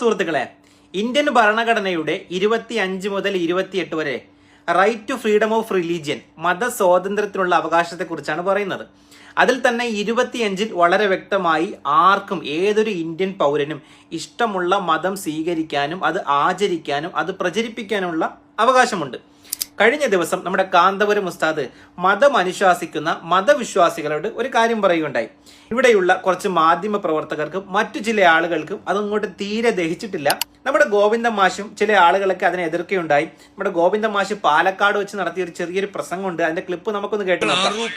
സുഹൃത്തുക്കളെ ഇന്ത്യൻ ഭരണഘടനയുടെ ഇരുപത്തി അഞ്ച് മുതൽ ഇരുപത്തിയെട്ട് വരെ right to freedom of religion മതസ്വാതന്ത്ര്യത്തിനുള്ള അവകാശത്തെക്കുറിച്ചാണ് പറയുന്നത്. അതിൽ തന്നെ ഇരുപത്തിയഞ്ചിൽ വളരെ വ്യക്തമായി ആർക്കും ഏതൊരു ഇന്ത്യൻ പൗരനും ഇഷ്ടമുള്ള മതം സ്വീകരിക്കാനും അത് ആചരിക്കാനും അത് പ്രചരിപ്പിക്കാനുമുള്ള അവകാശമുണ്ട്. കഴിഞ്ഞ ദിവസം നമ്മുടെ കാന്തപുരം ഉസ്താദ് മതം അനുശാസിക്കുന്ന മതവിശ്വാസികളോട് ഒരു കാര്യം പറയുകയുണ്ടായി. ഇവിടെയുള്ള കുറച്ച് മാധ്യമ പ്രവർത്തകർക്കും മറ്റു ചില ആളുകൾക്കും അതങ്ങോട്ട് തീരെ ദഹിച്ചിട്ടില്ല. നമ്മുടെ ഗോവിന്ദ മാഷും ചില ആളുകളൊക്കെ അതിനെ എതിർക്കുകയുണ്ടായി. നമ്മുടെ ഗോവിന്ദ മാഷ് പാലക്കാട് വെച്ച് നടത്തിയ ഒരു ചെറിയൊരു പ്രസംഗമുണ്ട്. അതിന്റെ ക്ലിപ്പ് നമുക്കൊന്ന് കേട്ടു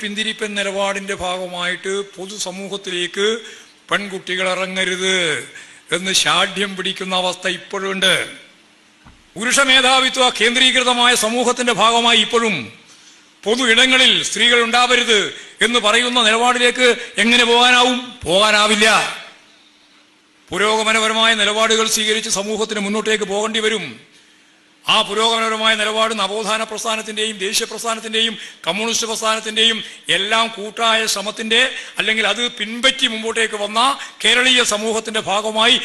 പിന്തിരിപ്പൻ നിലപാടിന്റെ ഭാഗമായിട്ട് പൊതുസമൂഹത്തിലേക്ക് പെൺകുട്ടികൾ ഇറങ്ങരുത് എന്ന് ശാഠ്യം പിടിക്കുന്ന അവസ്ഥ ഇപ്പോഴുണ്ട്. പുരുഷ മേധാവിത്വ കേന്ദ്രീകൃതമായ സമൂഹത്തിന്റെ ഭാഗമായി ഇപ്പോഴും പൊതു ഇടങ്ങളിൽ സ്ത്രീകൾ ഉണ്ടാവരുത് എന്ന് പറയുന്ന നിലപാടിലേക്ക് എങ്ങനെ പോകാനാവും? പോകാനാവില്ല. പുരോഗമനപരമായ നിലപാടുകൾ സ്വീകരിച്ച് സമൂഹത്തിന് മുന്നോട്ടേക്ക് പോകേണ്ടി വരും. ആ പുരോഗമനപരമായ നിലപാട് നവോത്ഥാന പ്രസ്ഥാനത്തിന്റെയും ദേശീയ പ്രസ്ഥാനത്തിന്റെയും കമ്മ്യൂണിസ്റ്റ് പ്രസ്ഥാനത്തിന്റെയും എല്ലാം കൂട്ടായ ശ്രമത്തിന്റെ അല്ലെങ്കിൽ അത് പിൻപറ്റി മുമ്പോട്ടേക്ക് വന്ന കേരളീയ സമൂഹത്തിന്റെ ഭാഗമായി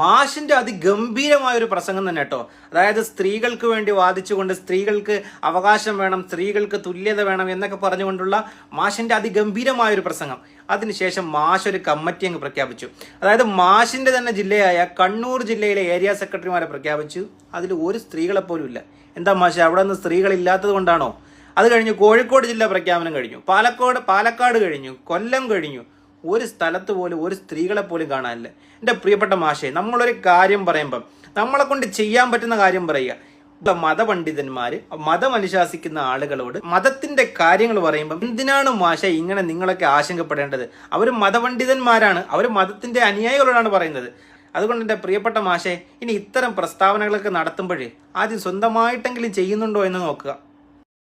മാഷിന്റെ അതിഗംഭീരമായ ഒരു പ്രസംഗം തന്നെ കേട്ടോ. അതായത് സ്ത്രീകൾക്ക് വേണ്ടി വാദിച്ചുകൊണ്ട് സ്ത്രീകൾക്ക് അവകാശം വേണം സ്ത്രീകൾക്ക് തുല്യത വേണം എന്നൊക്കെ പറഞ്ഞുകൊണ്ടുള്ള മാഷിന്റെ അതിഗംഭീരമായ ഒരു പ്രസംഗം. അതിനുശേഷം മാഷ് ഒരു കമ്മിറ്റി അങ്ങ് പ്രഖ്യാപിച്ചു. അതായത് മാഷിന്റെ തന്നെ ജില്ലയായ കണ്ണൂർ ജില്ലയിലെ ഏരിയ സെക്രട്ടറിമാരെ പ്രഖ്യാപിച്ചു. അതിൽ ഒരു സ്ത്രീകളെ പോലും ഇല്ല. എന്താ മാഷ് അവിടെ നിന്ന് സ്ത്രീകളില്ലാത്തത് കൊണ്ടാണോ? അത് കഴിഞ്ഞു കോഴിക്കോട് ജില്ല പ്രഖ്യാപനം കഴിഞ്ഞു. പാലക്കോട് പാലക്കാട് കഴിഞ്ഞു കൊല്ലം കഴിഞ്ഞു. ഒരു സ്ഥലത്ത് പോലും ഒരു സ്ത്രീകളെ പോലും കാണാനില്ല. എന്റെ പ്രിയപ്പെട്ട മാഷെ നമ്മളൊരു കാര്യം പറയുമ്പം നമ്മളെ കൊണ്ട് ചെയ്യാൻ പറ്റുന്ന കാര്യം പറയുക. ഇപ്പൊ മതപണ്ഡിതന്മാർ മതം അനുശാസിക്കുന്ന ആളുകളോട് മതത്തിന്റെ കാര്യങ്ങൾ പറയുമ്പോൾ എന്തിനാണ് മാഷ ഇങ്ങനെ നിങ്ങളൊക്കെ ആശങ്കപ്പെടേണ്ടത്? അവർ മതപണ്ഡിതന്മാരാണ് അവർ മതത്തിന്റെ അനുയായികളോടാണ് പറയുന്നത്. അതുകൊണ്ട് എന്റെ പ്രിയപ്പെട്ട മാഷെ ഇനി ഇത്തരം പ്രസ്താവനകളൊക്കെ നടത്തുമ്പോഴേ ആദ്യം സ്വന്തമായിട്ടെങ്കിലും ചെയ്യുന്നുണ്ടോ എന്ന് നോക്കുക.